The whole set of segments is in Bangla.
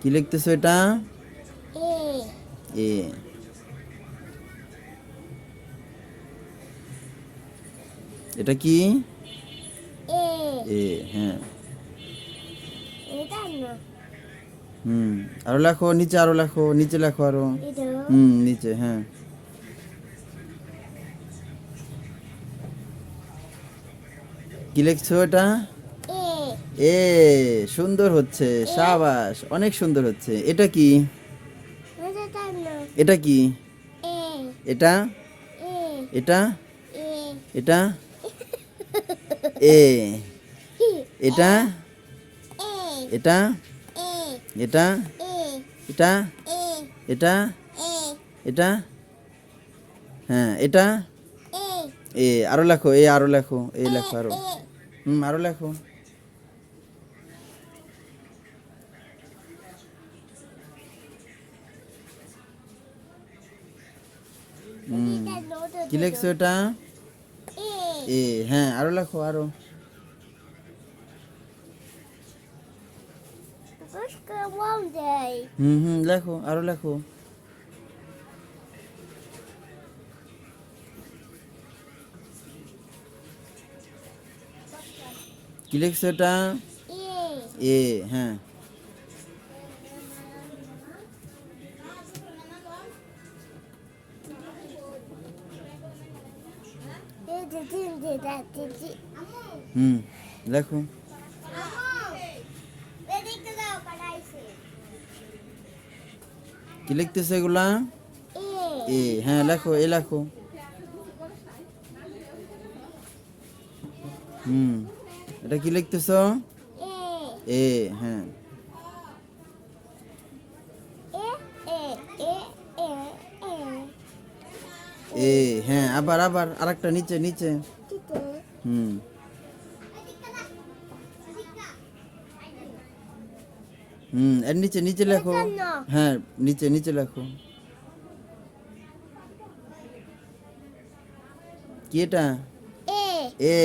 কি লিখতেছো এটা? এ। এটা কি? এ এ হ্যাঁ। এটা না হুম। আরও লেখো নিচে আরও লেখো নিচে লেখো আরও। হুম নিচে হ্যাঁ। কি লিখছো এটা? এ সুন্দর হচ্ছে সাবাস অনেক সুন্দর হচ্ছে। এটা কি? এটা কি? এটা? এটা? এটা? এ। এটা? এটা? এটা? এটা? এটা? এটা? হ্যাঁ এটা? এ আরও লেখো এ আরও লেখো এ লেখো আরও। হুম আরও লেখো হুম কি লিখছো এটা এ এ হ্যাঁ আরও লেখো আরও Busca one day. হুম হুম লেখো আরও লেখো কি লিখছো এটা E. এ হ্যাঁ হুম লেখো কি লিখতেছে এগুলা এ হ্যাঁ লেখো এ লেখো হুম এটা কি লিখতেছ? এ। হ্যাঁ। এ হ্যাঁ আবার আবার আরেকটা নিচে নিচে। হুম। হুম এর নিচে নিচে লেখো। হ্যাঁ নিচে নিচে লেখো। কি এটা? এ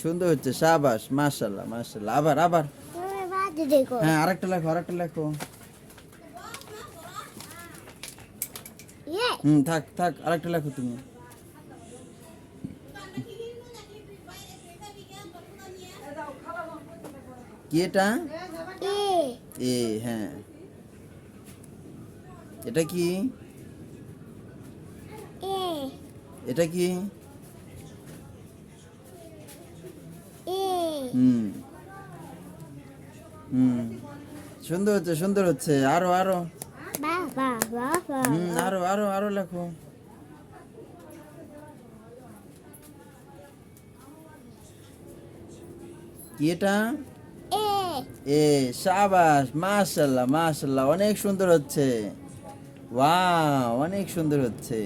সুন্দর হচ্ছে সাবাস মাশাল্লাহ মাশাল্লাহ আবার আবার। হ্যাঁ আরেকটা লেখো আরেকটা লেখো। হুম থাক থাক আরেকটা লেখো তুমি। কি এটা? এ। হ্যাঁ। এটা কি? এটা কি হুম হুম। সুন্দর হচ্ছে সুন্দর হচ্ছে। আরও আরও। হুম আরও আরও আরও লেখো। কি এটা? এ। সাবাস মাশাল্লাহ মাশাল্লাহ অনেক সুন্দর হচ্ছে। ওয়াও অনেক সুন্দর হচ্ছে।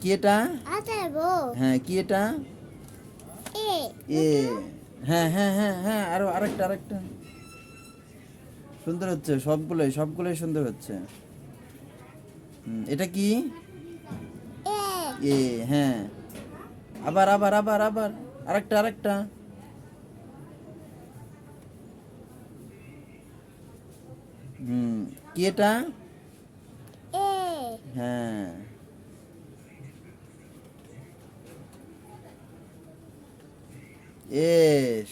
কি এটা? হ্যাঁ কি এটা? এ হ্যাঁ হ্যাঁ হ্যাঁ হ্যাঁ আরও আরেকটা আরেকটা। সুন্দর হচ্ছে সবগুলোই সবগুলোই সুন্দর হচ্ছে। এটা কি? এ হ্যাঁ। আবার আবার আবার আবার আরেকটা আরেকটা। হুম কি এটা? হ্যাঁ। এ